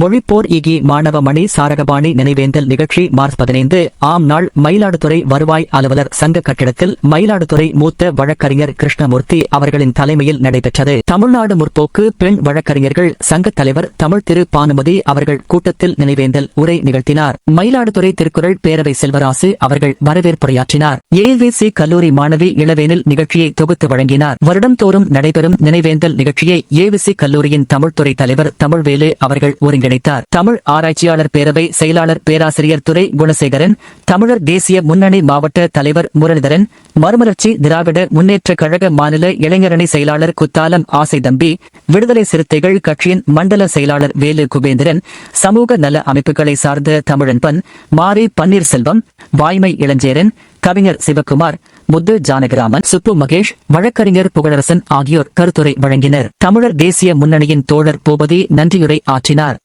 மொழிப்போர் இகி மாணவ மணி சாரகபாணி நினைவேந்தல் நிகழ்ச்சி மார்ச் பதினைந்து. ஆம் நாள் மயிலாடுதுறை வருவாய் அலுவலர் சங்க கட்டிடத்தில் மயிலாடுதுறை மூத்த வழக்கறிஞர் கிருஷ்ணமூர்த்தி அவர்களின் தலைமையில் நடைபெற்றது. தமிழ்நாடு முற்போக்கு பெண் வழக்கறிஞர்கள் சங்க தலைவர் தமிழ் திரு பானுமதி அவர்கள் கூட்டத்தில் நினைவேந்தல் உரை நிகழ்த்தினார். மயிலாடுதுறை திருக்குறள் பேரவை செல்வராசு அவர்கள் வரவேற்புரையாற்றினார். ஏவிசி கல்லூரி மாணவி இளவேனில் நிகழ்ச்சியை தொகுத்து வழங்கினார். வருடந்தோறும் நடைபெறும் நினைவேந்தல் நிகழ்ச்சியை ஏவிசி கல்லூரியின் தமிழ்துறை தலைவர் தமிழ்வேலு அவர்கள் ஒருங்கிணைத்தார் தமிழ் ஆராய்ச்சியாளர் பேரவை செயலாளர் பேராசிரியர் துரை குணசேகரன் தமிழர் தேசிய முன்னணி மாவட்ட தலைவர் முரளிதரன் மறுமலர்ச்சி திராவிட முன்னேற்ற கழக மாநில இளைஞரணி செயலாளர் குத்தாலம் ஆசை தம்பி விடுதலை சிறுத்தைகள் கட்சியின் மண்டல செயலாளர் வேலு குபேந்திரன் சமூக நல அமைப்புகளை சார்ந்த தமிழன்பன் மாரி பன்னீர்செல்வம் வாய்மை இளஞ்சேரன் கவிஞர் சிவக்குமார் முத்து ஜானகிராமன் சுப்பு மகேஷ் வழக்கறிஞர் புகழரசன் ஆகியோர் கருத்துரை வழங்கினர். தமிழர் தேசிய முன்னணியின் தோழர் பூபதி நன்றியுரை ஆற்றினார்.